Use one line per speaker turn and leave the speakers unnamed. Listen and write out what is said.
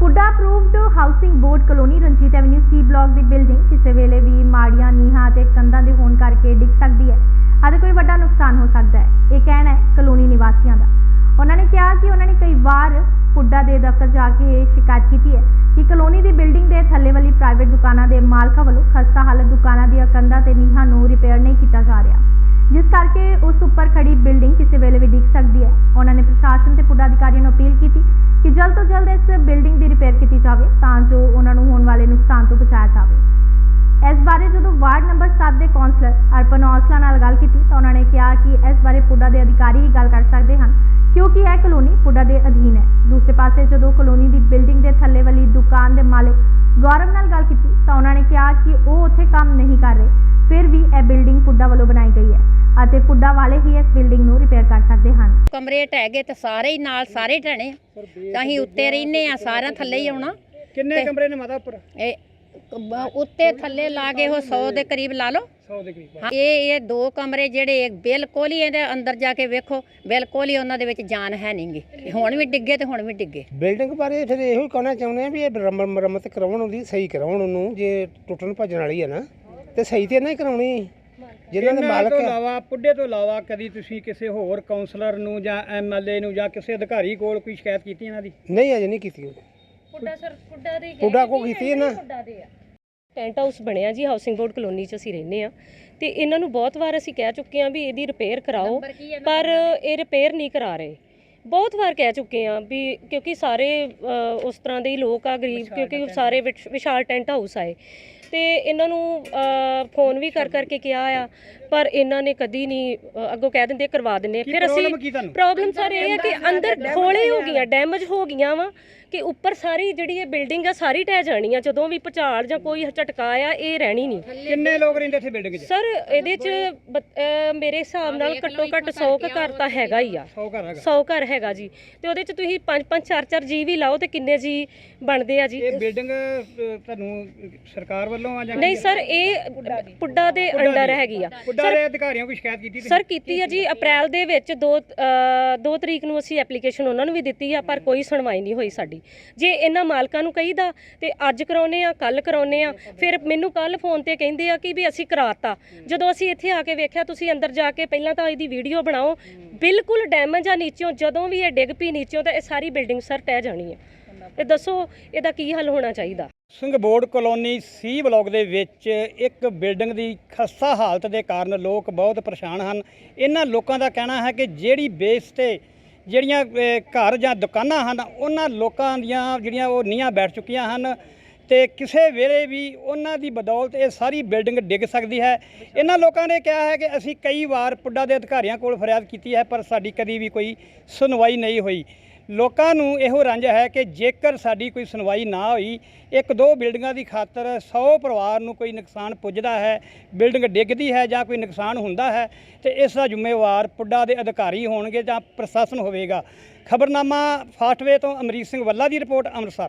PUDA approved housing board colony Ranjit avenue C block ਦੀ building ਕਿਸੇ ਵੇਲੇ ਵੀ ਮਾੜੀਆਂ ਨੀਹਾਂ ਅਤੇ ਕੰਧਾਂ ਦੇ ਹੋਣ ਕਰਕੇ ਡਿੱਗ ਸਕਦੀ ਹੈ। ਅਤੇ ਕੋਈ ਵੱਡਾ ਨੁਕਸਾਨ ਹੋ ਸਕਦਾ ਹੈ। ਇਹ ਕਹਿਣਾ ਹੈ ਕਲੋਨੀ ਨਿਵਾਸੀਆਂ ਦਾ। ਉਹਨਾਂ ਨੇ ਕਿਹਾ ਕਿ ਉਹਨਾਂ ਨੇ ਕਈ ਵਾਰ ਪੁੱਡਾ ਦੇ ਦਫ਼ਤਰ ਜਾ ਕੇ ਇਹ ਸ਼ਿਕਾਇਤ ਕੀਤੀ ਹੈ ਕਿ ਕਲੋਨੀ ਦੀ ਬਿਲਡਿੰਗ ਦੇ ਥੱਲੇ ਵਾਲੀ ਪ੍ਰਾਈਵੇਟ ਦੁਕਾਨਾਂ ਦੇ ਮਾਲਕਾਂ ਵੱਲੋਂ ਖਸਤਾ ਹਾਲਤ ਦੁਕਾਨਾਂ ਦੀਆਂ ਕੰਧਾਂ ਤੇ ਨੀਹਾਂ ਨੂੰ ਰਿਪੇਅਰ ਨਹੀਂ ਕੀਤਾ ਜਾ ਰਿਹਾ। ਜਿਸ ਕਰਕੇ ਉਸ ਉੱਪਰ ਖੜੀ ਬਿਲਡਿੰਗ ਕਿਸੇ ਵੇਲੇ ਵੀ ਡਿੱਗ ਸਕਦੀ ਹੈ। ਉਹਨਾਂ ਜਲਦ ਤੋਂ ਜਲਦ ਇਸ ਬਿਲਡਿੰਗ ਦੀ ਰਿਪੇਅਰ ਕੀਤੀ ਜਾਵੇ ਤਾਂ ਜੋ ਉਹਨਾਂ ਨੂੰ ਹੋਣ ਵਾਲੇ ਨੁਕਸਾਨ ਤੋਂ ਬਚਾਇਆ ਜਾਵੇ। ਇਸ ਬਾਰੇ ਜਦੋਂ ਵਾਰਡ ਨੰਬਰ 7 ਦੇ ਕੌਂਸਲਰ ਅਰਪਨ ਔਸਲਾ ਨਾਲ ਗੱਲ ਕੀਤੀ ਤਾਂ ਉਹਨਾਂ ਨੇ ਕਿਹਾ ਕਿ ਇਸ ਬਾਰੇ ਪੁੱਡਾ ਦੇ ਅਧਿਕਾਰੀ ਹੀ ਗੱਲ ਕਰ ਸਕਦੇ ਹਨ, ਕਿਉਂਕਿ ਇਹ ਕਲੋਨੀ ਪੁੱਡਾ ਦੇ ਅਧੀਨ ਹੈ। ਦੂਸਰੇ ਪਾਸੇ ਜਦੋਂ ਕਲੋਨੀ ਦੀ ਬਿਲਡਿੰਗ ਦੇ ਥੱਲੇ ਵਾਲੀ ਦੁਕਾਨ ਦੇ ਮਾਲਕ ਗੌਰਵ ਨਾਲ ਗੱਲ ਕੀਤੀ ਤਾਂ ਉਹਨਾਂ ਨੇ ਕਿਹਾ ਕਿ ਉਹ ਉੱਥੇ ਕੰਮ ਨਹੀਂ ਕਰ ਰਹੇ, ਫਿਰ ਵੀ ਇਹ ਬਿਲਡਿੰਗ ਪੁੱਡਾ ਵੱਲੋਂ ਬਣਾਈ ਗਈ ਹੈ। ਅਤੇ ਪੁੱਡਾ ਵਾਲੇ ਹੀ ਇਸ ਬਿਲਡਿੰਗ ਨੂੰ ਰਿਪੇਅਰ ਕਰ ਸਕਦੇ ਹਨ।
ਕਮਰੇ ਢਹਿ ਗਏ ਤੇ ਸਾਰੇ ਹੀ ਨਾਲ ਸਾਰੇ ਢਹਿਣੇ ਆ। ਤਾਂ ਅਸੀਂ ਉੱਤੇ ਰਹਿੰਦੇ ਆ ਸਾਰਿਆਂ ਥੱਲੇ ਹੀ ਆਉਣਾ।
ਕਿੰਨੇ ਕਮਰੇ ਨੇ ਮਾਤਾ ਉੱਪਰ?
ਇਹ ਬ- ਉੱਤੇ ਥੱਲੇ ਲਾ ਕੇ ਉਹ 100 ਦੇ ਕਰੀਬ ਲਾ ਲਓ।
100 ਦੇ ਕਰੀਬ।
ਹਾਂ, ਇਹ ਇਹ ਦੋ ਕਮਰੇ ਜਿਹੜੇ ਇਹ ਬਿਲਕੁਲ ਹੀ ਇਹਦੇ ਅੰਦਰ ਜਾ ਕੇ ਵੇਖੋ ਬਿਲਕੁਲ ਹੀ ਉਹਨਾਂ ਦੇ ਵਿੱਚ ਜਾਨ ਹੈ ਨਹੀਂਗੀ ਹੁਣ ਵੀ ਡਿੱਗੇ ਤੇ ਹੁਣ ਵੀ ਡਿੱਗੇ।
ਬਿਲਡਿੰਗ ਬਾਰੇ ਫਿਰ ਇਹੋ ਹੀ ਕਹਿਣਾ ਚਾਹੁੰਦੇ ਆ ਵੀ ਇਹ ਮੁਰੰਮਤ ਕਰਾਉਣ ਉਹਦੀ ਸਹੀ ਕਰਾਉਣ ਉਹਨੂੰ ਜੇ ਟੁੱਟਣ ਭੱਜਣ ਵਾਲੀ ਹੈ ਨਾ ਤੇ ਸਹੀ ਤੇ ਨਹੀਂ ਕਰਾਉਣੀ। ਜਿਨ੍ਹਾਂ ਦੇ ਮਾਲਕ
ਤੋਂ ਇਲਾਵਾ ਪੁੱਡੇ ਤੋਂ ਇਲਾਵਾ ਕਦੀ ਤੁਸੀਂ ਕਿਸੇ ਹੋਰ ਕਾਉਂਸਲਰ ਨੂੰ ਜਾਂ ਐਮਐਲਏ ਨੂੰ ਜਾਂ ਕਿਸੇ ਅਧਿਕਾਰੀ ਕੋਲ ਕੋਈ ਸ਼ਿਕਾਇਤ ਕੀਤੀ ਇਹਨਾਂ ਦੀ?
ਨਹੀਂ ਅਜੇ ਨਹੀਂ ਕੀਤੀ। ਉਹਨੇ ਪੁੱਡਾ ਕੋ ਕੀਤੀ ਹੈ ਨਾ
ਟੈਂਟ ਹਾਊਸ ਬਣਿਆ ਜੀ ਹਾਊਸਿੰਗ ਬੋਰਡ ਕਲੋਨੀ 'ਚ ਅਸੀਂ ਰਹਿੰਦੇ ਆ ਤੇ ਇਹਨਾਂ ਨੂੰ ਬਹੁਤ ਵਾਰ ਅਸੀਂ ਕਹਿ ਚੁੱਕੇ ਆ ਵੀ ਇਹਦੀ ਰਿਪੇਅਰ ਕਰਾਓ ਪਰ ਇਹ ਰਿਪੇਅਰ ਨਹੀਂ ਕਰਾ ਰਹੇ। ਬਹੁਤ ਵਾਰ ਕਹਿ ਚੁੱਕੇ ਆ ਵੀ ਕਿਉਂਕਿ ਸਾਰੇ ਅ, ਉਸ ਤਰ੍ਹਾਂ ਦੇ ਹੀ ਲੋਕ ਆ ਗਰੀਬ ਕਿਉਂਕਿ ਸਾਰੇ ਵਿਸ਼- ਵਿਸ਼ਾਲ ਟੈਂਟ ਹਾਊਸ ਆਏ ਤੇ ਇਹਨਾਂ ਨੂੰ ਅ, ਫੋਨ ਵੀ ਕਰ ਕਰਕੇ ਕਿਹਾ ਆ ਪਰ ਇਹਨਾਂ ਨੇ ਕਦੀ ਨਹੀਂ ਅ, ਅੱਗੋਂ ਕਹਿ ਦਿੰਦੇ ਕਰਵਾ ਦਿੰਦੇ ਆ।
ਕੀ
ਫਿਰ ਅਸੀਂ
problem ਕੀ ਤੁਹਾਨੂੰ?
ਪ੍ਰੋਬਲਮ ਸਰ ਇਹ ਹੈ ਕਿ ਅੰਦਰ ਖੋਲੇ ਹੋ ਗਈਆਂ ਡੈਮੇਜ ਹੋ ਗਈਆਂ ਵਾ ਕਿ ਉੱਪਰ ਸਾਰੀ ਜਿਹੜੀ ਇਹ ਬਿਲਡਿੰਗ ਆ ਸਾਰੀ ਢਹਿ ਜਾਣੀ ਆ ਜਦੋਂ ਵੀ ਭੁਚਾਲ ਜਾਂ ਕੋਈ ਝਟਕਾ ਆ ਇਹ ਰਹਿਣੀ ਨਹੀਂ।
ਕਿੰਨੇ ਲੋਕ ਰਹਿੰਦੇ ਇੱਥੇ ਬਿਲਡਿੰਗ 'ਚ?
ਸਰ ਇਹਦੇ ਚ ਬ- ਅਹ ਮੇਰੇ ਹਿਸਾਬ ਨਾਲ ਘੱਟੋ ਘੱਟ 100 ਕੁ ਘਰ ਤਾਂ ਹੈਗਾ ਹੀ ਆ।
100 ਘਰ ਹੈਗਾ।
100 ਘਰ ਹੈਗਾ ਜੀ। ਤੇ ਉਹਦੇ ਚ ਤੁਸੀਂ 5 5 4 4 ਜੀ ਵੀ ਲਾਓ ਤੇ ਕਿੰਨੇ ਜੀ ਬਣਦੇ ਆ ਜੀ?
ਇਹ ਬਿਲਡਿੰਗ ਤੁਹਾਨੂੰ ਸਰਕਾਰ ਵੱਲੋਂ ਆ ਜਾਂ
ਨਹੀਂ ਸਰ ਇਹ ਪੁੱਡਾ ਦੇ। ਅੰਡਰ ਹੈਗੀ ਆ।
ਪੁੱਡਾ ਦੇ ਅਧਿਕਾਰੀਆਂ ਕੋਈ ਸ਼ਿਕਾਇਤ ਕੀਤੀ
ਸਰ ਕੀਤੀ ਆ ਜੀ ਅਪ੍ਰੈਲ ਦੇ ਵਿੱਚ 2 2 ਤਰੀਕ ਨੂੰ ਅਸੀਂ ਐਪਲੀਕੇਸ਼ਨ ਉਹਨਾਂ ਨੂੰ ਵੀ ਦਿੱਤੀ ਆ ਪਰ ਕੋਈ ਸੁਣਵਾਈ ਨਹੀਂ ਹੋਈ ਸਾਡੀ। ਜੇ ਇਹਨਾਂ ਮਾਲਕਾਂ ਨੂੰ ਕਹੀਦਾ ਤੇ ਅੱਜ ਕਰਾਉਨੇ ਆ ਕੱਲ ਕਰਾਉਨੇ ਆ ਫਿਰ ਮੈਨੂੰ ਕੱਲ ਫੋਨ ਤੇ ਕਹਿੰਦੇ ਆ ਕਿ ਵੀ ਅਸੀਂ ਕਰਾਤਾ। ਜਦੋਂ ਅਸੀਂ ਇੱਥੇ ਆ ਕੇ ਵੇਖਿਆ ਤੁਸੀਂ ਅੰਦਰ ਜਾ ਕੇ ਪਹਿਲਾਂ ਤਾਂ ਇਹਦੀ ਵੀਡੀਓ ਬਣਾਓ ਬਿਲਕੁਲ ਡੈਮੇਜ ਆ ਨੀਚੋਂ ਜਦੋਂ ਵੀ ਇਹ ਡਿੱਗ ਪਈ ਨੀਚੋਂ ਤਾਂ ਇਹ ਸਾਰੀ ਬਿਲਡਿੰਗ ਸਰ ਟਹਿ ਜਾਣੀ ਹੈ। ਤੇ ਦੱਸੋ, ਇਹਦਾ ਕੀ ਹੱਲ ਹੋਣਾ ਚਾਹੀਦਾ?
Singh board colony C block ਦੇ ਵਿੱਚ ਇੱਕ ਬਿਲਡਿੰਗ ਦੀ ਖਸਤਾ ਹਾਲਤ ਦੇ ਕਾਰਨ ਲੋਕ ਬਹੁਤ ਪਰੇਸ਼ਾਨ ਹਨ। ਇਹਨਾਂ ਲੋਕਾਂ ਦਾ ਕਹਿਣਾ ਹੈ ਕਿ ਜਿਹੜੀ ਬੇਸ ਤੇ ਜਿਹੜੀਆਂ ਘਰ ਜਾਂ ਦੁਕਾਨਾਂ ਹਨ, ਉਹਨਾਂ ਲੋਕਾਂ ਦੀਆਂ ਜਿਹੜੀਆਂ ਉਹ ਨੀਹਾਂ ਬੈਠ ਚੁੱਕੀਆਂ ਹਨ। ਤੇ ਕਿਸੇ ਵੇਲੇ ਵੀ ਉਹਨਾਂ ਦੀ ਬਦੌਲਤ ਇਹ ਸਾਰੀ ਬਿਲਡਿੰਗ ਡਿੱਗ ਸਕਦੀ ਹੈ। ਇਹਨਾਂ ਲੋਕਾਂ ਨੇ ਕਿਹਾ ਹੈ ਕਿ ਅਸੀਂ ਕਈ ਵਾਰ ਪੁੱਡਾ ਦੇ ਅਧਿਕਾਰੀਆਂ ਕੋਲ ਫਰਿਆਦ ਕੀਤੀ ਹੈ, ਪਰ ਸਾਡੀ ਕਦੀ ਵੀ ਕੋਈ ਸੁਣਵਾਈ ਨਹੀਂ ਹੋਈ। ਲੋਕਾਂ ਨੂੰ ਇਹੋ ਰੰਜ ਹੈ ਕਿ ਜੇਕਰ ਸਾਡੀ ਕੋਈ ਸੁਣਵਾਈ ਨਾ ਹੋਈ, ਇੱਕ ਦੋ ਬਿਲਡਿੰਗਾਂ ਦੀ ਖਾਤਰ 100 ਪਰਿਵਾਰ ਨੂੰ ਕੋਈ ਨੁਕਸਾਨ ਪੁੱਜਦਾ ਹੈ, ਬਿਲਡਿੰਗ ਡਿੱਗਦੀ ਹੈ ਜਾਂ ਕੋਈ ਨੁਕਸਾਨ ਹੁੰਦਾ ਹੈ, ਤੇ ਇਸ ਦਾ ਜ਼ਿੰਮੇਵਾਰ ਪੁੱਡਾ ਦੇ ਅਧਿਕਾਰੀ ਹੋਣਗੇ ਜਾਂ ਪ੍ਰਸ਼ਾਸਨ ਹੋਵੇਗਾ। ਖਬਰਨਾਮਾ ਫਾਸਟਵੇ ਤੋਂ ਅਮਰੀਕ ਸਿੰਘ ਵੱਲਾ ਦੀ ਰਿਪੋਰਟ, ਅੰਮ੍ਰਿਤਸਰ।